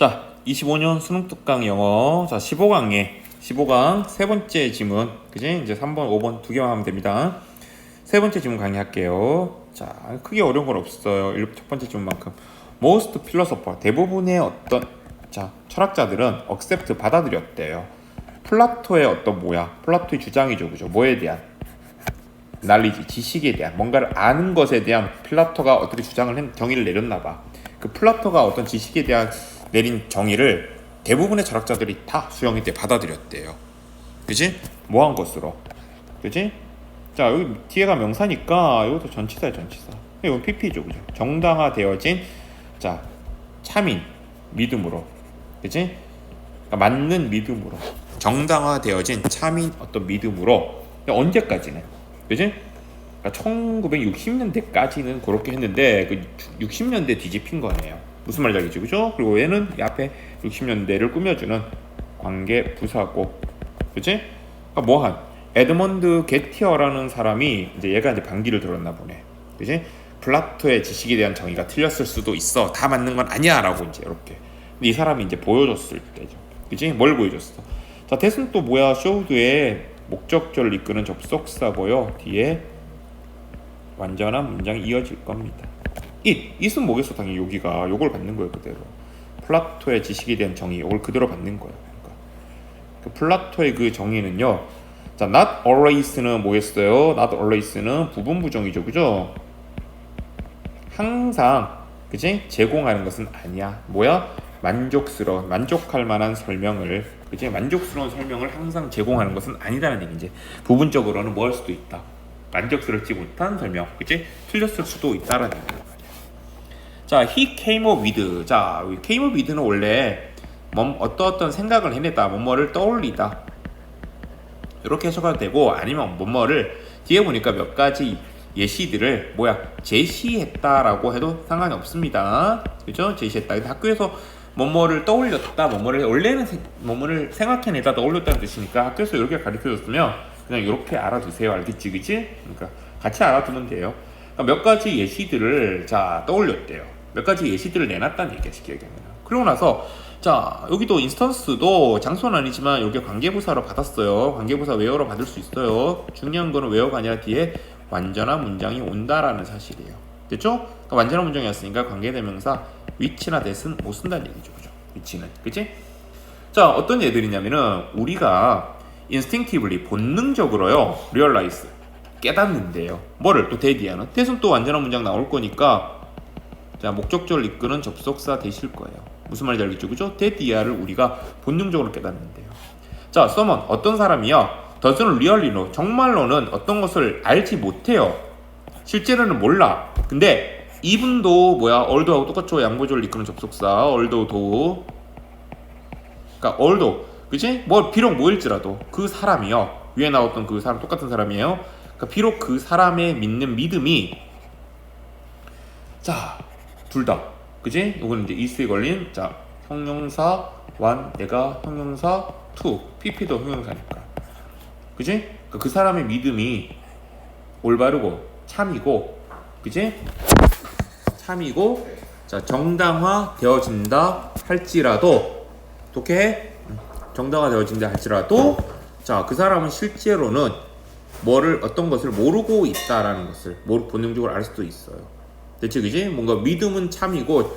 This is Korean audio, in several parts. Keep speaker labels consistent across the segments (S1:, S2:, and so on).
S1: 자, 25년 수능 특강 영어. 자, 15강에 15강 세 번째 지문. 그지? 이제 3번, 5번 두 개만 하면 됩니다. 세 번째 지문 강의할게요. 자, 크게 어려운 건 없어요. 일- 첫 번째 지문만큼. Most philosopher 대부분의 어떤 자 철학자들은 accept 받아들였대요. 플라토의 어떤 뭐야? 플라토의 주장이죠, 그죠? 뭐에 대한 난리지 지식에 대한 뭔가를 아는 것에 대한 플라토가 어떻게 주장을 했, 정의를 내렸나 봐. 그 플라토가 어떤 지식에 대한 내린 정의를 대부분의 철학자들이 다 수용이 돼 받아들였대요. 그지? 뭐 한 것으로. 그지? 자 여기 뒤에가 명사니까 이것도 전치사야 전치사. 이건 PP죠, 그죠? 정당화되어진 자 참인 믿음으로, 그지? 그러니까 맞는 믿음으로 정당화되어진 참인 어떤 믿음으로 언제까지는, 그지? 그러니까 1960년대까지는 그렇게 했는데 그 60년대 뒤집힌 거네요. 무슨 말인지 알겠죠, 그죠? 그리고 얘는 이 앞에 60년대를 꾸며주는 관계 부사고, 그지? 그러니까 뭐한 에드먼드 게티어라는 사람이 이제 얘가 이제 반기를 들었나 보네, 그지? 플라토의 지식에 대한 정의가 틀렸을 수도 있어. 다 맞는 건 아니야 라고 이제 이렇게. 이 사람이 이제 보여줬을 때죠, 그지? 뭘 보여줬어? 자, 대승 또 뭐야? 쇼우드의 목적절을 이끄는 접속사고요. 뒤에 완전한 문장이 이어질 겁니다. It, it은 뭐겠어? 당연히 여기가 요걸 받는 거예요 그대로. 플라토의 지식에 대한 정의, 요걸 그대로 받는 거예요. 그러니까 그 플라토의 그 정의는요. 자, not always는 뭐겠어요? not always는 부분 부정이죠, 그죠? 항상 그지 제공하는 것은 아니야. 뭐야? 만족스러운 만족할 만한 설명을 그지 만족스러운 설명을 항상 제공하는 것은 아니다는 얘기지. 부분적으로는 뭐 할 수도 있다. 만족스럽지 못한 설명, 그치? 틀렸을 수도 있다라는 얘기예요. 자, he came up with. 자, 이 came up with는 원래 뭐, 어떤 어떤 생각을 해내다, 뭐뭐를 떠올리다. 이렇게 해석해도 되고 아니면 뭐뭐를 뒤에 보니까 몇 가지 예시들을 뭐야 제시했다라고 해도 상관이 없습니다. 그죠? 제시했다. 학교에서 뭐뭐를 떠올렸다, 뭐뭐를 원래는 세- 뭐뭐를 생각해내다 떠올렸다는 뜻이니까 학교에서 이렇게 가르쳐줬으면 그냥 이렇게 알아두세요. 알겠지, 그지? 그러니까 같이 알아두면 돼요. 그러니까 몇 가지 예시들을 자 떠올렸대요. 몇 가지 예시들을 내놨다는 얘기야, 쉽게 얘기하면. 그러고 나서 자 여기도 인스턴스도 장소는 아니지만 여기 관계부사로 받았어요. 관계부사 웨어로 받을 수 있어요. 중요한 거는 웨어가 아니라 뒤에 완전한 문장이 온다라는 사실이에요. 됐죠? 그러니까 완전한 문장이었으니까 관계대명사 위치나 that은 못 쓴다는 얘기죠, 그죠? 위치는, 그치? 자 어떤 예들이냐면은 우리가 instinctively 본능적으로요 realize 깨닫는데요. 뭐를 또 대디하는 that은 또 완전한 문장 나올 거니까 자 목적절을 이끄는 접속사 되실 거예요. 무슨 말인지 알겠죠, 그죠? 대디아를 우리가 본능적으로 깨닫는데요. 자, someone 어떤 사람이야? doesn't really know 정말로는 어떤 것을 알지 못해요. 실제로는 몰라. 근데 이분도 뭐야? 얼도하고 똑같죠? 양보절을 이끄는 접속사 얼도도 그러니까 얼도 그지? 뭐 비록 뭐일지라도 그 사람이요 위에 나왔던 그 사람 똑같은 사람이에요. 그러니까 비록 그 사람의 믿는 믿음이 자 둘 다 그지? 이거는 이제 이수에 걸린 자 형용사 one 내가 형용사 two pp도 형용사니까 그지? 그러니까 그 사람의 믿음이 올바르고 참이고 그지? 참이고 자 정당화 되어진다 할지라도 어떻게 해? 정당화 되어진다 할지라도 자 그 사람은 실제로는 뭐를 어떤 것을 모르고 있다라는 것을 모르 본능적으로 알 수도 있어요. 대체 그지? 뭔가 믿음은 참이고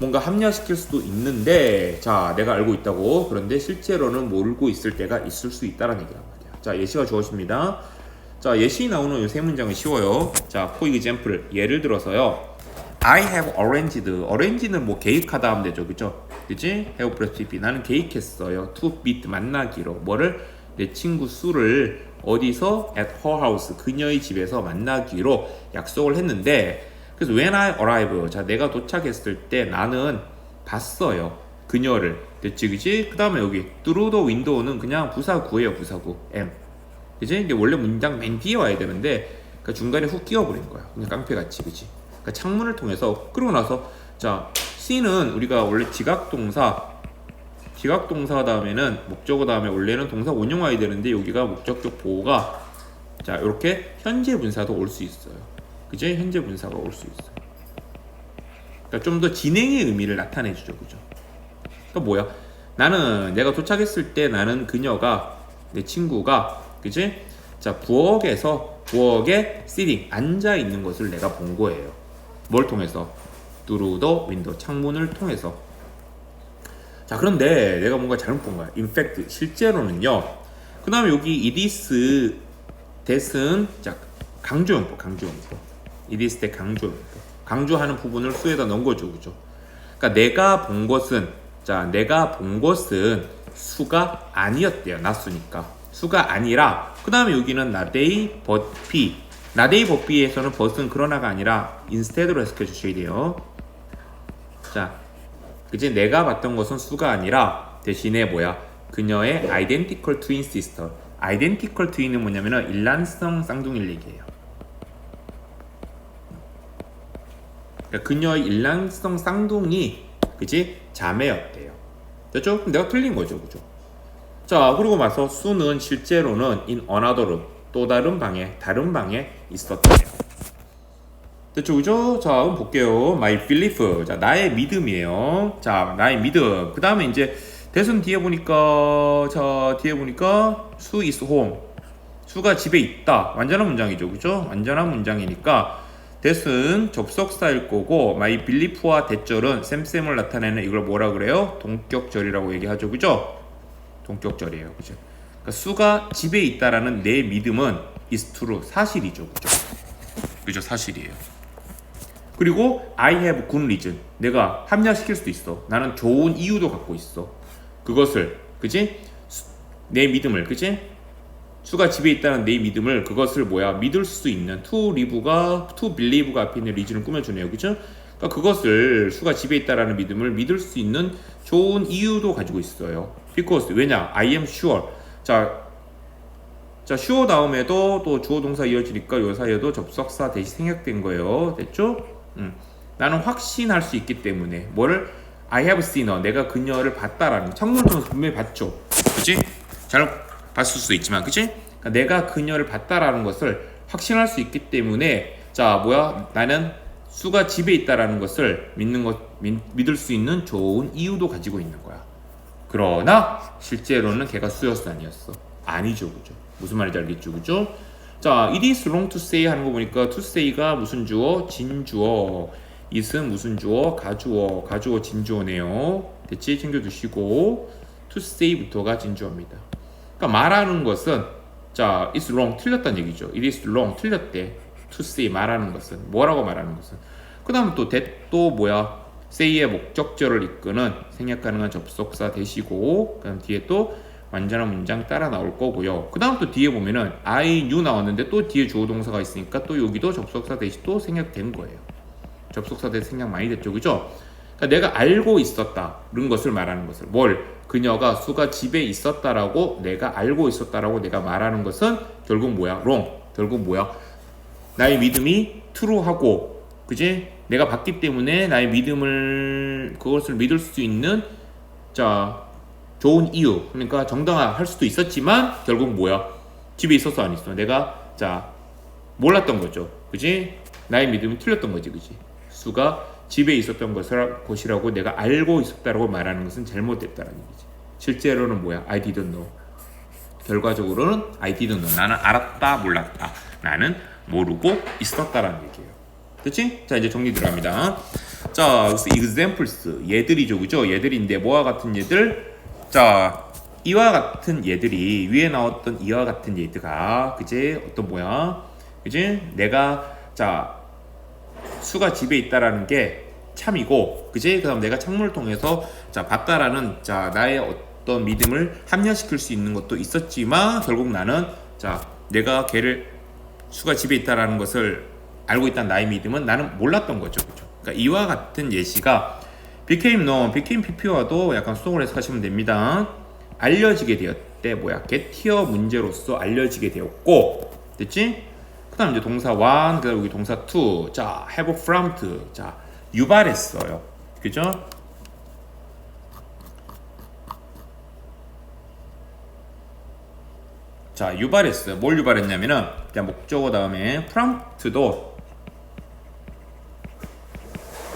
S1: 뭔가 합리화시킬 수도 있는데 자 내가 알고 있다고 그런데 실제로는 모르고 있을 때가 있을 수 있다라는 얘기란 말이야. 자 예시가 주어집니다. 자 예시 나오는 이 세 문장은 쉬워요. 자 for example 예를 들어서요. I have arranged. arrange는 뭐 계획하다 하면 되죠, 그죠? 그지? have breastfeed. 나는 계획했어요. to meet 만나기로 뭐를 내 친구 수를 어디서 at her house 그녀의 집에서 만나기로 약속을 했는데 그래서 when I arrive 자 내가 도착했을 때 나는 봤어요. 그녀를. 됐지 그지 그 다음에 여기 through the window는 그냥 부사구예요 부사구. M. 그지 이게 원래 문장 맨 뒤에 와야 되는데 그 중간에 훅 끼워버린 거야. 그냥 깡패같이 그지 그러니까 창문을 통해서 그러고 나서 자 C는 우리가 원래 지각동사 지각동사 다음에는 목적어 다음에 원래는 동사 원형 와야 되는데 여기가 목적격 보호가 자 이렇게 현재 분사도 올 수 있어요. 그죠? 현재 분사가 올 수 있어요. 그러니까 좀 더 진행의 의미를 나타내 주죠, 그죠? 또 뭐야? 나는 내가 도착했을 때 나는 그녀가 내 친구가 그지? 자 부엌에서 부엌에 시팅 앉아 있는 것을 내가 본 거예요. 뭘 통해서? through 창문을 통해서. 자 그런데 내가 뭔가 잘못 본 거야. in fact 실제로는요. 그 다음에 여기 it is that은 자 강조용법 강조용법 that 강조용법 강조하는 부분을 수에다 넣은 거죠 그죠? 그러니까 내가 본 것은 자 내가 본 것은 수가 아니었대요 낮수니까. 수가 아니라 그 다음에 여기는 나데이 버피. 나데이 버피에서는 버스는 그러나가 아니라 인스테드로 해석해 주셔야 돼요. 자 그지 내가 봤던 것은 수가 아니라 대신에 뭐야? 그녀의 identical twin sister. identical twin은 뭐냐면은 일란성 쌍둥이를 얘기해요 그러니까 그녀의 일란성 쌍둥이 그지 자매였대요. 됐죠? 내가 틀린 거죠, 그죠? 자 그리고 마서 수는 실제로는 another room 또 다른 방에 다른 방에 있었대요. 됐죠, 그죠? 자, 한번 볼게요. My belief. 자, 나의 믿음이에요. 자, 나의 믿음. 그 다음에 이제 대선 뒤에 보니까 자 뒤에 보니까 수 is home. 수가 집에 있다. 완전한 문장이죠, 그죠? 완전한 문장이니까 that은 접속사일 거고 my belief와 대절은 쌤쌤을 나타내는 이걸 뭐라 그래요? 동격절이라고 얘기하죠. 그죠? 동격절이에요. 그죠? 그러니까 수가 집에 있다라는 내 믿음은 is true. 사실이죠. 그죠? 그죠? 사실이에요. 그리고 I have good reason. 내가 합리화시킬 수도 있어. 나는 좋은 이유도 갖고 있어. 그것을 그지? 수- 내 믿음을 그지? 수가 집에 있다는 내 믿음을 그것을 뭐야? 믿을 수 있는 to live가 to believe가 앞에 있는 리즈를 꾸며주네요. 그죠? 그러니까 그것을 수가 집에 있다라는 믿음을 믿을 수 있는 좋은 이유도 가지고 있어요. Because 왜냐? I am sure. 자, 자 sure 다음에도 또 주어 동사 이어지니까 요 사이에도 접속사 대시 생략된 거예요. 됐죠? 음. 나는 확신할 수 있기 때문에 뭐를? I have seen her. 내가 그녀를 봤다라는 창문을 통해서 분명히 봤죠? 그지? 잘 봤을 수도 있지만 그치? 그러니까 내가 그녀를 봤다라는 것을 확신할 수 있기 때문에 자 뭐야? 나는 수가 집에 있다라는 것을 믿는 것 믿, 믿을 수 있는 좋은 이유도 가지고 있는 거야. 그러나 실제로는 걔가 수였어 아니었어. 아니죠 그죠? 무슨 말인지 알겠죠 그죠? 자 it is wrong to say 하는 거 보니까 to say가 무슨 주어? 진주어. it은 무슨 주어? 가주어. 가주어 진주어네요. 됐지? 챙겨두시고. to say부터가 진주어입니다 그러니까 말하는 것은 자, it's wrong 틀렸다는 얘기죠. It is wrong 틀렸대. To say 말하는 것은 뭐라고 말하는 것은. 그다음 또 that 또 뭐야? say의 목적절을 이끄는 생략 가능한 접속사 대시고 그다음 뒤에 또 완전한 문장 따라 나올 거고요. 그 다음 또 뒤에 보면은 I knew 나왔는데 또 뒤에 주어 동사가 있으니까 또 여기도 접속사 대시 또 생략된 거예요. 접속사 대시 생략 많이 됐죠, 그죠? 그러니까 내가 알고 있었다는 것을 말하는 것을 뭘 그녀가 수가 집에 있었다라고 내가 알고 있었다라고 내가 말하는 것은 결국 뭐야? wrong. 결국 뭐야? 나의 믿음이 true하고 그지? 내가 봤기 때문에 나의 믿음을 그것을 믿을 수 있는 자 좋은 이유 그러니까 정당화할 수도 있었지만 결국 뭐야? 집에 있었어 안 있어? 내가 자 몰랐던 거죠. 그지? 나의 믿음이 틀렸던 거지, 그지? 수가 집에 있었던 것이라고 내가 알고 있었다라고 말하는 것은 잘못됐다는 얘기지. 실제로는 뭐야? I didn't know. 결과적으로는 I didn't know. 나는 알았다, 몰랐다. 나는 모르고 있었다라는 얘기예요. 됐지? 자, 이제 정리 들어갑니다. 자, 그래서 examples. 얘들이죠, 그죠? 얘들인데 뭐와 같은 얘들? 자, 이와 같은 얘들이 위에 나왔던 이와 같은 얘들가 그지? 어떤 뭐야? 그지? 내가 자 수가 집에 있다라는 게 참이고 그지? 그다음 내가 창문을 통해서 자 봤다라는 자 나의 어떤 믿음을 합리화시킬 수 있는 것도 있었지만 결국 나는 자 내가 걔를 수가 집에 있다라는 것을 알고 있다는 나의 믿음은 나는 몰랐던 거죠. 그죠? 그러니까 이와 같은 예시가 became known, became PP와도 약간 수동을 해석하시면 됩니다. 알려지게 되었대. 뭐야? get히어 문제로서 알려지게 되었고 됐지? 그 다음 이제 동사 one, 그 다음 여기 동사 two. 자, have from to. 자, 유발했어요. 그죠? 자, 유발했어요. 뭘 유발했냐면은 그냥 목적어 다음에 prompt도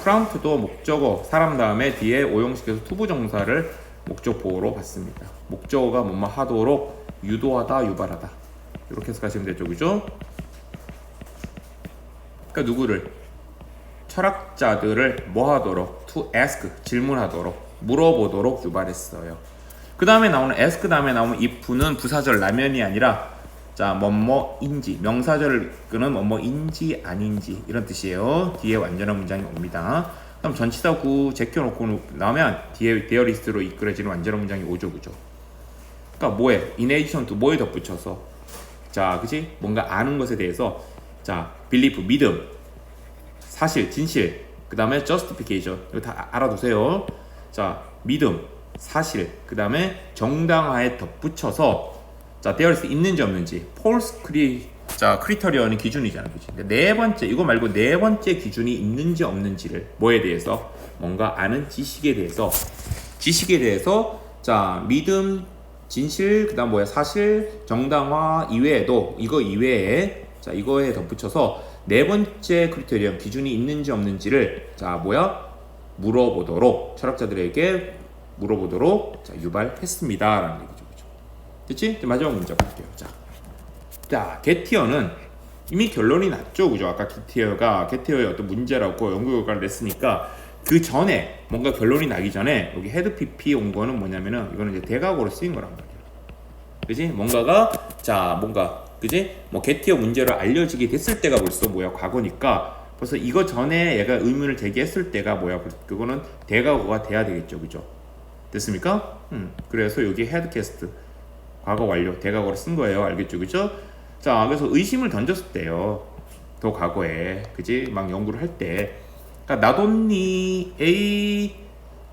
S1: 프랑트도 목적어 사람 다음에 뒤에 오형식에서 투부 정사를 목적 보호로 받습니다. 목적어가 뭐뭐 하도록 유도하다, 유발하다 이렇게 해석하시면 되죠, 그죠? 그러니까 누구를 철학자들을 뭐 하도록 to ask 질문하도록 물어보도록 유발했어요. 그 다음에 나오는 ask 다음에 나오는 if는 부사절 라면이 아니라 자 뭐뭐인지 명사절을 끄는 뭐뭐인지 아닌지 이런 뜻이에요. 뒤에 완전한 문장이 옵니다. 그럼 전치사 구 제껴놓고 나오면 뒤에 데어리스트로 이끌어지는 완전한 문장이 오죠, 그죠? 그러니까 뭐에 addition to 뭐에 덧붙여서 자, 그지? 뭔가 아는 것에 대해서 자, belief 믿음, 사실, 진실, 그 다음에 justification. 이거 다 아- 알아두세요. 자, 믿음, 사실, 그 다음에 정당화에 덧붙여서 자, there is 있는지 없는지. false cri 자, 크리터리언이 기준이잖아, 그지? 근데 네 번째 이거 말고 네 번째 기준이 있는지 없는지를 뭐에 대해서? 뭔가 아는 지식에 대해서. 지식에 대해서 자 믿음, 진실, 그다음 뭐야? 사실, 정당화 이외에도 이거 이외에 자 이거에 덧붙여서 네 번째 크리테리언 기준이 있는지 없는지를 자 뭐야 물어보도록 철학자들에게 물어보도록 자 유발했습니다 라는 얘기죠, 그죠? 됐지? 마지막 문제 볼게요. 자, 자 게티어는 이미 결론이 났죠, 그죠? 아까 게티어가 게티어의 어떤 문제라고 연구 결과를 냈으니까 그 전에 뭔가 결론이 나기 전에 여기 헤드 PP 온 거는 뭐냐면은 이거는 이제 대각으로 쓰인 거란 말이야. 그지? 뭔가가 자 뭔가 그지? 뭐 게티어 문제로 알려지게 됐을 때가 벌써 뭐야 과거니까 벌써 이거 전에 얘가 의문을 제기했을 때가 뭐야 그거는 대각어가 돼야 되겠죠, 그죠? 됐습니까? 음 그래서 여기 헤드캐스트 과거 완료 대각어로 쓴 거예요, 알겠죠, 그죠? 자 그래서 의심을 던졌을 때요, 더 과거에 그지? 막 연구를 할 때. 그러니까 나돈니 A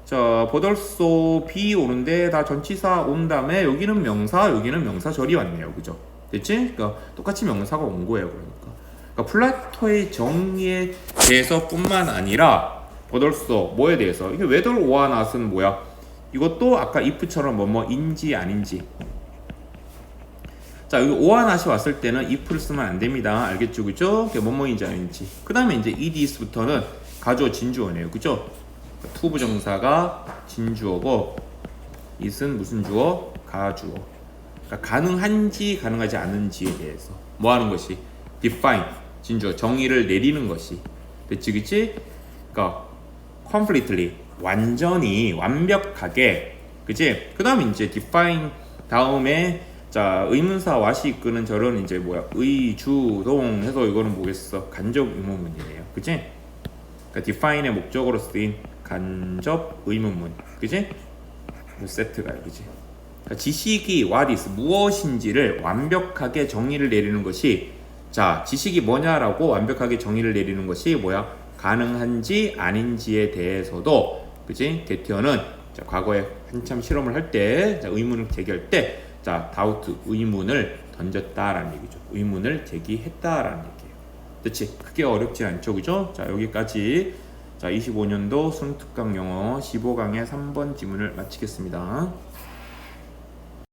S1: 자 보덜소 B 오는데 다 전치사 온 다음에 여기는 명사 여기는 명사 절이 왔네요 그죠 됐지? 그러니까 똑같이 명사가 온 거예요 그러니까 그러니까 플라토의 정의에 대해서 뿐만 아니라 보덜소 뭐에 대해서 이게 웨덜 오아낫은 뭐야 이것도 아까 if처럼 뭐뭐인지 아닌지 자 여기 오아낫이 왔을 때는 if를 쓰면 안 됩니다 알겠죠 그죠? 그게 뭐뭐인지 아닌지 그 다음에 이제 eds부터는 가주어 진주어네요 그죠? 투부정사가 진주어고 it은 무슨 주어? 가주어. 그러니까 가능한지 가능하지 않은지에 대해서 뭐 하는 것이 define 진주어 정의를 내리는 것이 됐지 그치? 그러니까 completely 완전히 완벽하게 그치? 그 다음에 이제 define 다음에 자 의문사 와시 이끄는 저런 이제 뭐야 의주동 해서 이거는 뭐겠어 간접 의문문이에요 그치? 그러니까 define의 목적으로 쓰인 간접 의문문, 그지? 그 세트가 그지? 그러니까 지식이 what is 무엇인지를 완벽하게 정의를 내리는 것이 자 지식이 뭐냐라고 완벽하게 정의를 내리는 것이 뭐야? 가능한지 아닌지에 대해서도 그지? 게티어는 자, 과거에 한참 실험을 할 때 의문을 제기할 때자 다우트 의문을 던졌다라는 얘기죠. 의문을 제기했다라는 얘기예요. 그렇지? 크게 어렵지 않죠, 그죠? 자 여기까지 자 25년도 수능 특강 영어 15강의 3번 지문을 마치겠습니다.